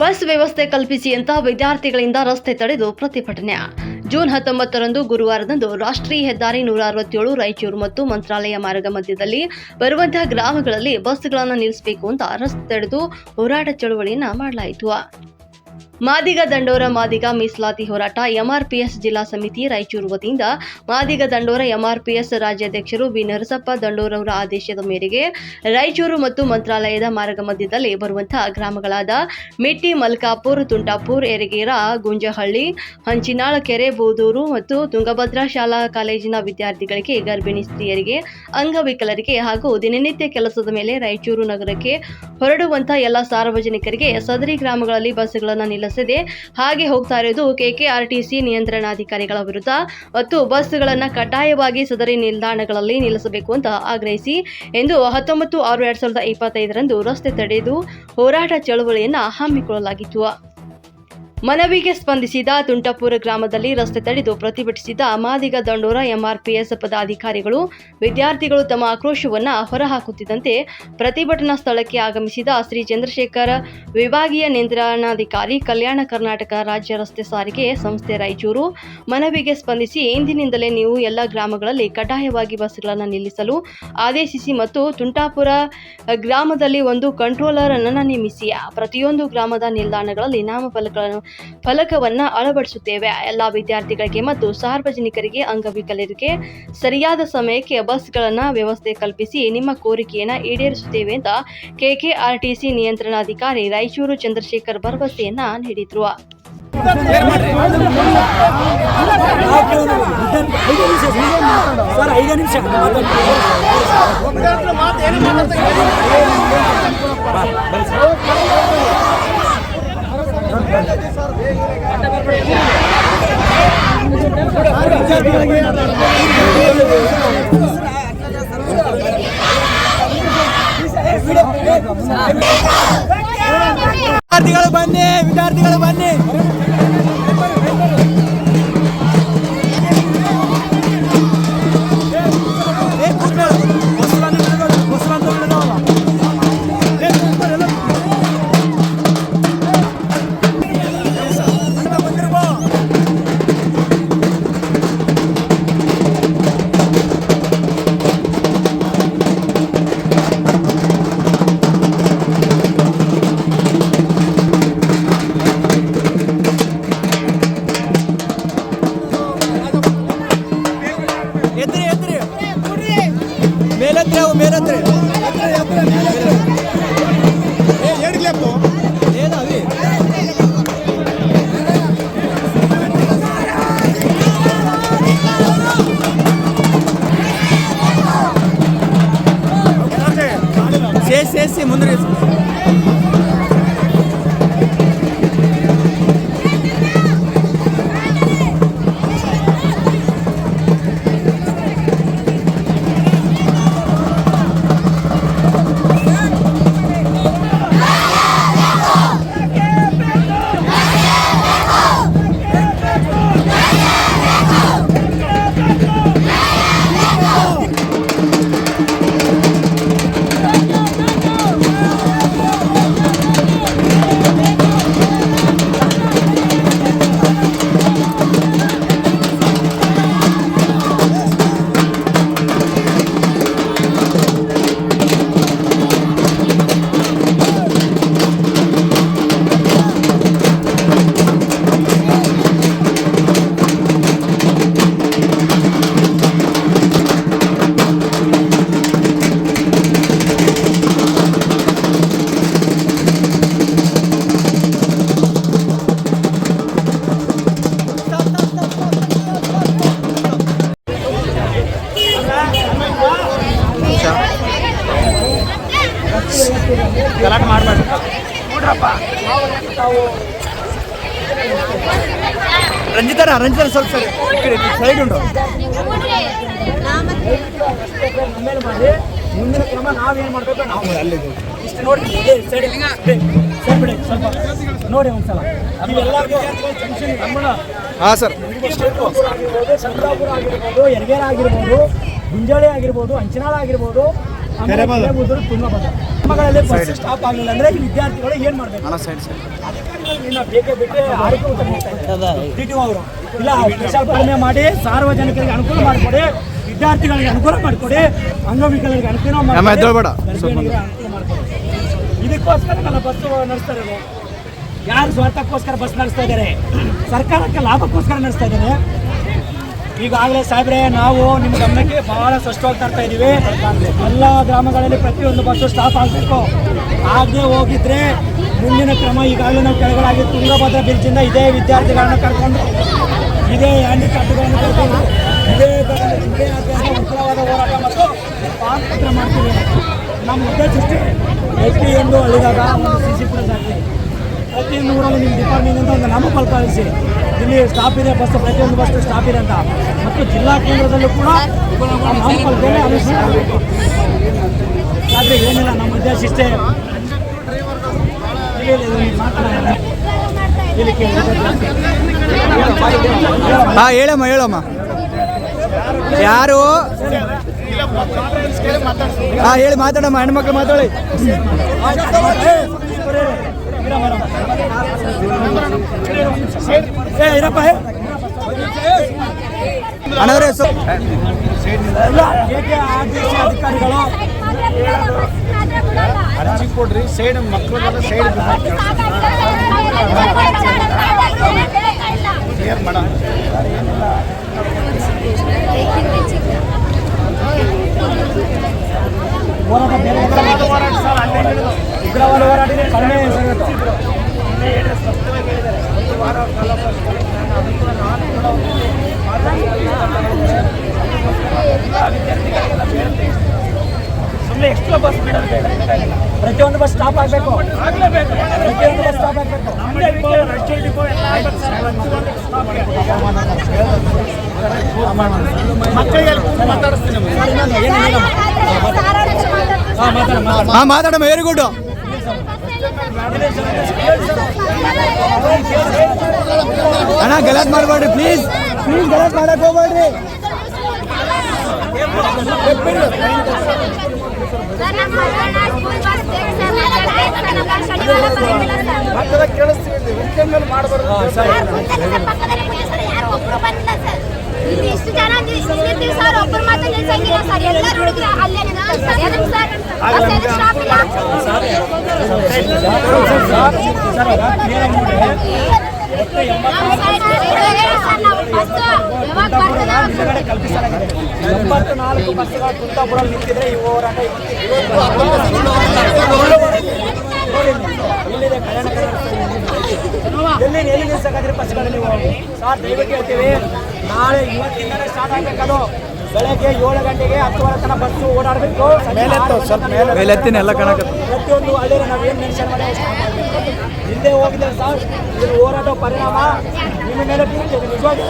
Bus ವ್ಯವಸ್ಥೆ ಕಲ್ಪಿಸಿ ಅಂತ ವಿದ್ಯಾರ್ಥಿಗಳಿಂದ ರಸ್ತೆ ತಡೆದು ಪ್ರತಿಭಟನೆ. ಜೂನ್ ಹತ್ತೊಂಬತ್ತರಂದು ಗುರುವಾರದಂದು ರಾಷ್ಟ್ರೀಯ ಹೆದ್ದಾರಿ ನೂರ ಅರವತ್ತೇಳು ರಾಯಚೂರು ಮತ್ತು ಮಂತ್ರಾಲಯ ಮಾರ್ಗ ಮಧ್ಯದಲ್ಲಿ ಬರುವಂತಹ ಗ್ರಾಮಗಳಲ್ಲಿ ಬಸ್ಗಳನ್ನು ನಿಲ್ಲಿಸಬೇಕು ಅಂತ ರಸ್ತೆ ತಡೆದು ಹೋರಾಟ ಚಳುವಳಿಯನ್ನ ಮಾಡಲಾಯಿತು. ಮಾದಿಗ ದಂಡೋರ ಮಾದಿಗ ಮೀಸಲಾತಿ ಹೋರಾಟ ಎಂಆರ್ಪಿಎಸ್ ಜಿಲ್ಲಾ ಸಮಿತಿ ರಾಯಚೂರು ವತಿಯಿಂದ ಮಾದಿಗ ದಂಡೋರ ಎಂಆರ್ಪಿಎಸ್ ರಾಜ್ಯಾಧ್ಯಕ್ಷರು ಬಿ ನರಸಪ್ಪ ದಂಡೋರವರ ಆದೇಶದ ಮೇರೆಗೆ ರಾಯಚೂರು ಮತ್ತು ಮಂತ್ರಾಲಯದ ಮಾರ್ಗ ಮಧ್ಯದಲ್ಲಿ ಬರುವಂತಹ ಗ್ರಾಮಗಳಾದ ಮಿಟ್ಟಿ, ಮಲ್ಕಾಪುರ್, ತುಂಟಾಪುರ್ ಎರಗೇರ ಗುಂಜಹಳ್ಳಿ, ಹಂಚಿನಾಳ, ಕೆರೆ, ಬೂದೂರು ಮತ್ತು ತುಂಗಭದ್ರಾ ಶಾಲಾ ಕಾಲೇಜಿನ ವಿದ್ಯಾರ್ಥಿಗಳಿಗೆ ಗರ್ಭಿಣಿ ಸ್ತ್ರೀಯರಿಗೆ ಅಂಗವಿಕಲರಿಗೆ ಹಾಗೂ ದಿನನಿತ್ಯ ಕೆಲಸದ ಮೇಲೆ ರಾಯಚೂರು ನಗರಕ್ಕೆ ಹೊರಡುವಂತಹ ಎಲ್ಲ ಸಾರ್ವಜನಿಕರಿಗೆ ಸದರಿ ಗ್ರಾಮಗಳಲ್ಲಿ ಬಸ್ಗಳನ್ನು ನಿಲ್ಲಿಸದೆ ಹಾಗೆ ಹೋಗ್ತಾ ಇರೋದು ಕೆಕೆಆರ್ಟಿಸಿ ನಿಯಂತ್ರಣಾಧಿಕಾರಿಗಳ ವಿರುದ್ಧ. ಮತ್ತು ಬಸ್ಗಳನ್ನು ಕಡ್ಡಾಯವಾಗಿ ಸದರಿ ನಿಲ್ದಾಣಗಳಲ್ಲಿ ನಿಲ್ಲಿಸಬೇಕು ಅಂತ ಆಗ್ರಹಿಸಿ ಎಂದು ಹತ್ತೊಂಬತ್ತು ಆರು ಎರಡ್ ಸಾವಿರದ ಇಪ್ಪತ್ತೈದರಂದು ರಸ್ತೆ ತಡೆದು ಹೋರಾಟ ಚಳವಳಿಯನ್ನು ಹಮ್ಮಿಕೊಳ್ಳಲಾಗಿತ್ತು. ಮನವಿಗೆ ಸ್ಪಂದಿಸಿದ ತುಂಟಪುರ ಗ್ರಾಮದಲ್ಲಿ ರಸ್ತೆ ತಡೆದು ಪ್ರತಿಭಟಿಸಿದ ಮಾದಿಗ ದಂಡೋರ ಎಂಆರ್ಪಿಎಸ್ ಪದಾಧಿಕಾರಿಗಳು, ವಿದ್ಯಾರ್ಥಿಗಳು ತಮ್ಮ ಆಕ್ರೋಶವನ್ನು ಹೊರಹಾಕುತ್ತಿದ್ದಂತೆ ಪ್ರತಿಭಟನಾ ಸ್ಥಳಕ್ಕೆ ಆಗಮಿಸಿದ ಶ್ರೀ ಚಂದ್ರಶೇಖರ, ವಿಭಾಗೀಯ ನಿಯಂತ್ರಣಾಧಿಕಾರಿ ಕಲ್ಯಾಣ ಕರ್ನಾಟಕ ರಾಜ್ಯ ರಸ್ತೆ ಸಾರಿಗೆ ಸಂಸ್ಥೆ ರಾಯಚೂರು. ಮನವಿಗೆ ಸ್ಪಂದಿಸಿ ಇಂದಿನಿಂದಲೇ ನೀವು ಎಲ್ಲ ಗ್ರಾಮಗಳಲ್ಲಿ ಕಡ್ಡಾಯವಾಗಿ ಬಸ್ಗಳನ್ನು ನಿಲ್ಲಿಸಲು ಆದೇಶಿಸಿ ಮತ್ತು ತುಂಟಾಪುರ ಗ್ರಾಮದಲ್ಲಿ ಒಂದು ಕಂಟ್ರೋಲರ್ ಅನ್ನು ನೇಮಿಸಿ, ಪ್ರತಿಯೊಂದು ಗ್ರಾಮದ ನಿಲ್ದಾಣಗಳಲ್ಲಿ ನಾಮಫಲಕಗಳನ್ನು ಫಲಕವನ್ನ ಅಳವಡಿಸುತ್ತೇವೆ. ಎಲ್ಲ ವಿದ್ಯಾರ್ಥಿಗಳಿಗೆ ಮತ್ತು ಸಾರ್ವಜನಿಕರಿಗೆ ಅಂಗವಿಕಲರಿಗೆ ಸರಿಯಾದ ಸಮಯಕ್ಕೆ ಬಸ್ಗಳನ್ನು ವ್ಯವಸ್ಥೆ ಕಲ್ಪಿಸಿ ನಿಮ್ಮ ಕೋರಿಕೆಯನ್ನ ಈಡೇರಿಸುತ್ತೇವೆ ಅಂತ ಕೆಕೆಆರ್ಟಿಸಿ ನಿಯಂತ್ರಣಾಧಿಕಾರಿ ರಾಯಚೂರು ಚಂದ್ರಶೇಖರ್ ಭರವಸೆಯನ್ನ ನೀಡಿದ್ರು. ವಿದ್ಯಾರ್ಥಿಗಳು ಬನ್ನಿ ವಿದ್ಯಾರ್ಥಿಗಳು ಬನ್ನಿ. ರಂಜಿತಾರ ರಂಜಿತಾರ ಸ್ವಲ್ಪ ಸೈಡ್ ಉಂಟು ಮಾಡಿ ಮುಂದಿನ ಕ್ರಮ ನಾವೇನು ಮಾಡಬೇಕು ನಾವು ಅಲ್ಲಿದ್ದು ಇಷ್ಟು ನೋಡಿ ಸೈಡ್ ಸ್ವಲ್ಪ ನೋಡಿ ಒಂದ್ಸಲ ಹಾಂ ಸರ್ ಆಗಿರ್ಬೋದು ಸಂತಾಪುರ ಆಗಿರ್ಬೋದು ಯರಗೇರ ಆಗಿರ್ಬೋದು ಗುಂಜಾಳಿ ಆಗಿರ್ಬೋದು ಅಂಚನಾಳ ಆಗಿರ್ಬೋದು ಫಸ್ಟ್ ಬಸ್ ಸ್ಟಾಪ್ ಆಗಲಿಲ್ಲ ಅಂದ್ರೆ ಈ ವಿದ್ಯಾರ್ಥಿಗಳು ಏನ್ ಮಾಡ್ಬೇಕು? ಅಧಿಕಾರಿಗಳು ಬೇಕೇ ಬಿಟ್ಟರೆ ಆರೋಗ್ಯ ಅವರು. ಇಲ್ಲ ಸ್ಪೆಷಲ್ ಕಡಿಮೆ ಮಾಡಿ ಸಾರ್ವಜನಿಕರಿಗೆ ಅನುಕೂಲ ಮಾಡಿಕೊಡಿ ವಿದ್ಯಾರ್ಥಿಗಳಿಗೆ ಅನುಕೂಲ ಮಾಡಿಕೊಡಿ ಅಂಗವಿಕಲರಿಗೆ ಅನುಕೂಲ ಅನುಕೂಲ ಮಾಡಿಕೊಡಿ. ಇದಕ್ಕೋಸ್ಕರ ನನ್ನ ಬಸ್ ನಡೆಸ್ತಾ ಇರೋದು. ಯಾರು ಸ್ವಾರ್ಥಕ್ಕೋಸ್ಕರ ಬಸ್ ನಡೆಸ್ತಾ ಇದ್ದಾರೆ? ಸರ್ಕಾರಕ್ಕೆ ಲಾಭಕ್ಕೋಸ್ಕರ ನಡೆಸ್ತಾ ಇದ್ದಾರೆ. ಈಗಾಗಲೇ ಸಾಹೇಬ್ರೆ, ನಾವು ನಿಮ್ಮ ಗಮನಕ್ಕೆ ಬಹಳ ಸ್ಪಷ್ಟವಾಗಿ ತರ್ತಾ ಇದ್ದೀವಿ. ಎಲ್ಲ ಗ್ರಾಮಗಳಲ್ಲಿ ಪ್ರತಿಯೊಂದು ಬಸ್ಸು ಸ್ಟಾಪ್ ಆಗಬೇಕು. ಆಗದೆ ಹೋಗಿದ್ರೆ ಮುಂದಿನ ಕ್ರಮ ಈಗಾಗಲೇ ನಾವು ಕೆಳಗಡೆ ತುಂಗಭದ್ರಾ ಬ್ರಿಡ್ಜಿಂದ ಇದೇ ವಿದ್ಯಾರ್ಥಿಗಳನ್ನ ಕರ್ಕೊಂಡು, ಇದೇ ಹ್ಯಾಂಡಿಕ್ಯಾಪ್ಗಳನ್ನು ಕರ್ಕೊಂಡು, ಇದೇ ಇದೇ ಹೋರಾಟ ಮತ್ತು ಪಾತ್ರ ಮಾಡ್ತೀವಿ. ನಮ್ಮ ಉದ್ದೇಶ ಎಷ್ಟೇ ಎಂದು ಹಳ್ಳಿದಾಗ ಒಂದು ಸಿ ಸಿ ಪ್ರತಿಯೊಂದು ಊರಲ್ಲಿ ನಿಮ್ಮ ಡಿಪಾರ್ಟ್ಮೆಂಟ್ ಒಂದು ನಾಮಫಲ ಕಳಿಸಿ ಇಲ್ಲಿ ಸ್ಟಾಪ್ ಇದೆ ಬಸ್ ಪ್ರತಿಯೊಂದು ಬಸ್ ಸ್ಟಾಪ್ ಇದೆ ಅಂತ. ಮತ್ತು ಜಿಲ್ಲಾ ಕೇಂದ್ರದಲ್ಲೂ ಕೂಡ ಅನುಷ್ಠಾನ ಆದರೆ ಏನಿಲ್ಲ ನಮ್ಮ ಉದ್ದೇಶ ಇಷ್ಟೇ. ಹಾ ಹೇಳಮ್ಮ ಹೇಳಮ್ಮ. ಯಾರು? ಹಾ ಹೇಳಿ ಮಾತಾಡಮ್ಮ ಹೆಣ್ಮಕ್ಳು ಮಾತಾಡಿ. ಎಲ್ಲ ಅಧಿಕಾರಿಗಳು ಅರ್ಜಿ ಕೊಡ್ರಿ ಸೈಡ್ ಮಕ್ಕಳು ಸೈಡ್ ಕ್ಲಿಯರ್ ಮಾಡ ಹೋರಾಟ ಬೇರೆ ಉಗ್ರವಾದ ಹೋರಾಟ ಇದೆ, ಕಡಿಮೆ ಸಿಗುತ್ತೆ. ಸುಮ್ಮನೆ ಎಕ್ಸ್ಟ್ರಾ ಬಸ್ ಬಿಡೋದು ಬೇಡ. ಪ್ರತಿಯೊಂದು ಬಸ್ ಸ್ಟಾಪ್ ಆಗಬೇಕು ಪ್ರತಿಯೊಂದು ಬಸ್ ಸ್ಟಾಪ್ ಆಗಬೇಕು ಹಾ ಮಾತಾಡಮ್ಮ ವೆರಿ ಗುಡ್ ಅಣ್ಣ ಗಲಾಟ್ ಮಾಡಬೇಡ್ರಿ ಪ್ಲೀಸ್ ಪ್ಲೀಸ್ ಗಲಾಟ್ ಮಾಡಕ್ ಹೋಗ್ಬೇಡ್ರಿ ಮಕ್ಕಳ ಕೇಳಿಸ್ತೀವಿ ವೀಕೆಂಡ್ ಮೇಲೆ ಮಾಡಬಾರ್ದು ಇಷ್ಟು ಜನ ನಿಲ್ಸಿರ್ತೀವಿ ಸರ್ ಒಬ್ಬರು ಮಾತ್ರ ನಿಲ್ಸಂಗಿಲ್ಲ ಸರ್ ಎಲ್ಲರೂ ಹುಡುಗರು ಸರ್ ಎದಕ್ಕೆ ಸರ್ ಸರ್ ಇಲ್ಲ ಎಂಬತ್ತು ನಾಲ್ಕು ಬಸ್ಸುಗಳು ನಿಂತಿದ್ರೆ ಈ ಹೋರಾಟ ಎಲ್ಲಿದೆ ಕಲ್ಯಾಣ ಕರ್ನಾಟಕ ಎಲ್ಲಿ ಎಲ್ಲಿ ನಿಲ್ಸಕ್ಕಾದ್ರೆ ಬಸ್ಗಳು ನೀವು ಸರ್, ದಯವಿಟ್ಟು ಹೇಳ್ತೀವಿ, ನಾಳೆ ಇವತ್ತಿಂದಲೇ ಸ್ಟಾರ್ಟ್ ಆಗಬೇಕದು. ಬೆಳಗ್ಗೆ ಏಳು ಗಂಟೆಗೆ ಹತ್ತುವರೆ ತನಕ ಬಸ್ಸು ಓಡಾಡಬೇಕು. ಮೇಲೆತ್ತು, ಸ್ವಲ್ಪ ಮೇಲೆ. ಮೇಲೆತ್ತಿನ ಎಲ್ಲ ಕಾಣಕತ್ತ ಪ್ರತಿಯೊಂದು ಹಳ್ಳಿ ನಾವು ಏನು ಮೆನ್ಷನ್ ಮಾಡಿ ಹಿಂದೆ ಹೋಗಿದೆ ಸರ್ ಇದು ಹೋರಾಟ ಪರಿಣಾಮ ನಿಮ್ಮ ಮೇಲೆ ಬೀಳ್ತದೆ ನಿಜವಾಗಿ